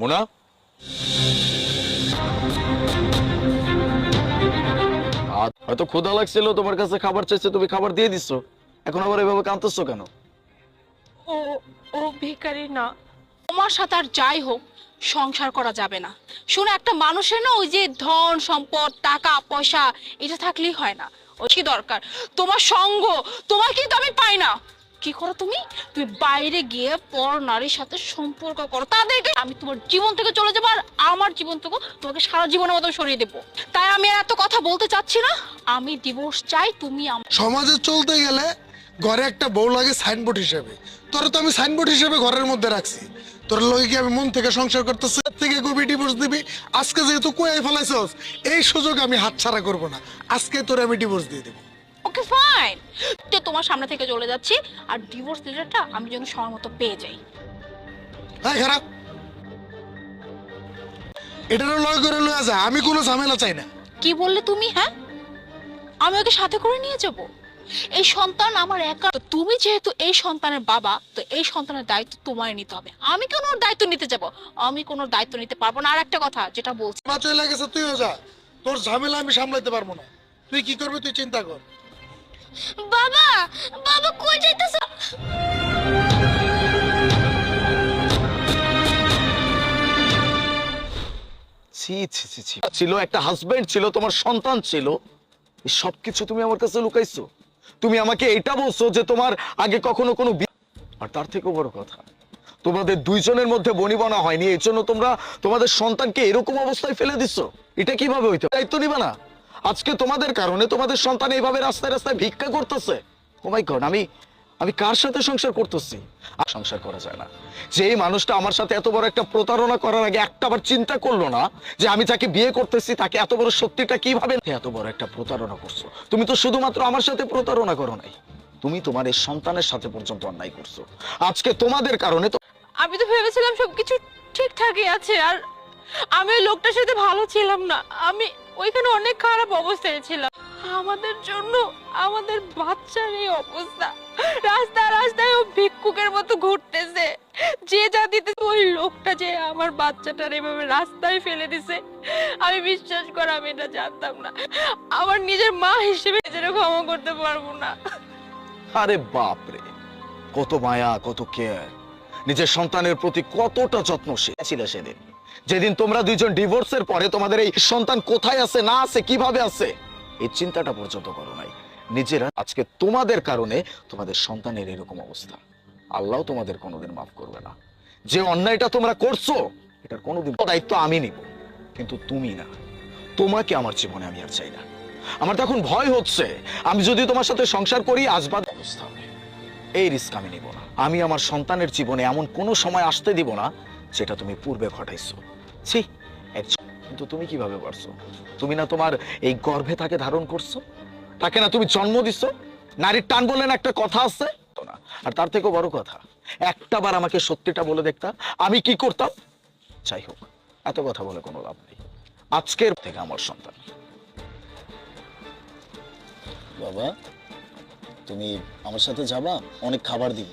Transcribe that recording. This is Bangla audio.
মোনা? হয়তো ক্ষুধা লাগছিল তোমার কাছে খাবার চাইছে তুমি খাবার দিয়ে দিছো। এখন আবার এভাবে কাঁদতেছো কেন? ও ও ভিখারি না। তোমার সাথে আর যাই হোক, সংসার করা যাবে না। শোনো, একটা মানুষের না ওই যে ধন, সম্পদ, টাকা, পয়সা, এটা থাকলেই হয় না। ওই কি দরকার? তোমার সঙ্গ, তোমার কিন্তু আমি পাই না। কি করো তুমি? তুমি বাইরে গিয়ে পর নারীর সাথে সম্পর্ক করো। তাদেরকে আমি তোমার জীবন থেকে চলে যাব আর আমার জীবন থেকে তোমাকে সারা জীবনের মতো সরিয়ে দেবো। তাই আমি আর এত কথা বলতে চাচ্ছি না। আমি ডিভোর্স চাই, তুমি সমাজে চলতে গেলে ঘরে একটা বউ লাগে সাইনবোর্ড হিসেবে। তোর তো আমি সাইনবোর্ড হিসেবে ঘরের মধ্যে রাখছি। তোর লগে কি আমি মন থেকে সংসার করতেছি? থেকে কবি ডিভোর্স দিবি? আজকে যেহেতু কুয়াই ফেলাইছস, এই সুযোগ আমি হাতছাড়া করব না। আজকে তোর আমি ডিভোর্স দিয়ে দেবো। ওকে ফাইন তো তোমার সামনে থেকে চলে যাচ্ছি আর ডিভোর্স লেটারটা আমি যেন সময় মতো পেয়ে যাই। হ্যাঁ খারাপ এটারও লয় করে লয়ে যা আমি কোনো ঝামেলা চাই না। কি বললে তুমি হ্যাঁ? আমি ওকে সাথে করে নিয়ে যাব। এই সন্তান আমার একা। তুমি যেহেতু এই সন্তানের বাবা তো এই সন্তানের দায়িত্ব তোমায় নিতে হবে। আমি কেন দায়িত্ব নিতে যাব? আমি কোনো দায়িত্ব নিতে পারব না। আর একটা কথা যেটা বলছি মা চলে গেছে তুইও যা। তোর ঝামেলা আমি সামলাতে পারব না। তুই কি করবি তুই চিন্তা কর। বাবা বাবা কই যাইতেছ? ছিল একটা হাজবেন্ড ছিল তোমার সন্তান ছিল। সবকিছু তুমি আমার কাছে লুকাইছো। তুমি আমাকে এটা বলছো যে তোমার আগে কখনো কোনো আর তার থেকেও বড় কথা, তোমাদের দুইজনের মধ্যে বনিবনা হয়নি, এই জন্য তোমরা তোমাদের সন্তানকে এরকম অবস্থায় ফেলে দিচ্ছ এটা কীভাবে হইতে দায়িত্ব নিবে না। আজকে তোমাদের কারণে তোমাদের সন্তান এইভাবে রাস্তায় রাস্তায় ভিক্ষা করতেছে। ও মাই গড আমি আমি কার সাথে সংসার করতেছি? আর সংসার করা যায় না। যে এই মানুষটা আমার সাথে এত বড় একটা প্রতারণা করার আগে একটা বার চিন্তা করল না যে আমি যাকে বিয়ে করতেছি, তাকে এত বড় সত্যিটা কীভাবে এত বড় একটা প্রতারণা করছ? তুমি তো শুধুমাত্র আমার সাথে প্রতারণা করো নাই। তুমি তোমার এই সন্তানের সাথে পর্যন্ত অন্যায় করছ। আজকে তোমাদের কারণে তো আমি তো ভেবেছিলাম সবকিছু ঠিকঠাকই আছে, আর আমি লোকটার সাথে ভালো ছিলাম না। আমি ওইখানে অনেক খারাপ অবস্থায় ছিলাম। আমাদের জন্য আমাদের বাচ্চার এই অবস্থা। রাস্তা রাস্তায় ও ভিক্ষুকের মতো ঘুরতেছে। যে যা দিতে ওই লোকটা যে আমার বাচ্চাটার এভাবে রাস্তায় ফেলে দিছে, আমি বিশ্বাস করা, আমি এটা জানতাম না। আমার নিজের মা হিসেবে নিজেরা ক্ষমা করতে পারব না। আরে বাপ রে, কত মায়া, কত কেয়ার নিজের সন্তানের প্রতি কতটা যত্নশীল ছিল সেদিন। যেদিন তোমরা দুইজন ডিভোর্সের পরে তোমাদের এই সন্তান কোথায় আছে, না আছে, কীভাবে আছে, এই চিন্তাটা পর্যন্ত করো নাই। নিজেরা আজকে তোমাদের কারণে তোমাদের সন্তানের এরকম অবস্থা। আল্লাহ তোমাদের কোনোদিন মাফ করবে না। যে অন্যায়টা তোমরা করছ, এটার কোনোদিন দায়িত্ব আমি নিব, কিন্তু তুমি না। তোমাকে আমার জীবনে আমি আর চাই না। আমার তো এখন ভয় হচ্ছে। আমি যদি তোমার সাথে সংসার করি আসবাদ অবস্থা এই রিস্ক আমি নিব না। আমি আমার সন্তানের জীবনে এমন কোনো সময় আসতে দিব না যেটা তুমি পূর্বে ঘটাইছো। ছি কিন্তু তুমি কীভাবে পারছ তুমি না তোমার এই গর্ভে তাকে ধারণ করছ? তাকে না তুমি জন্ম দিছো? নারীর টান বললেন একটা কথা আছে? আর তার থেকেও বড় কথা একটা বার আমাকে সত্যিটা বলে দেখতা, আমি কি করতাম? যাই হোক, এত কথা বলে কোনো লাভ নেই। আজকের থেকে আমার সন্তান। বাবা, তুমি আমার সাথে যাবা? অনেক খাবার দিব।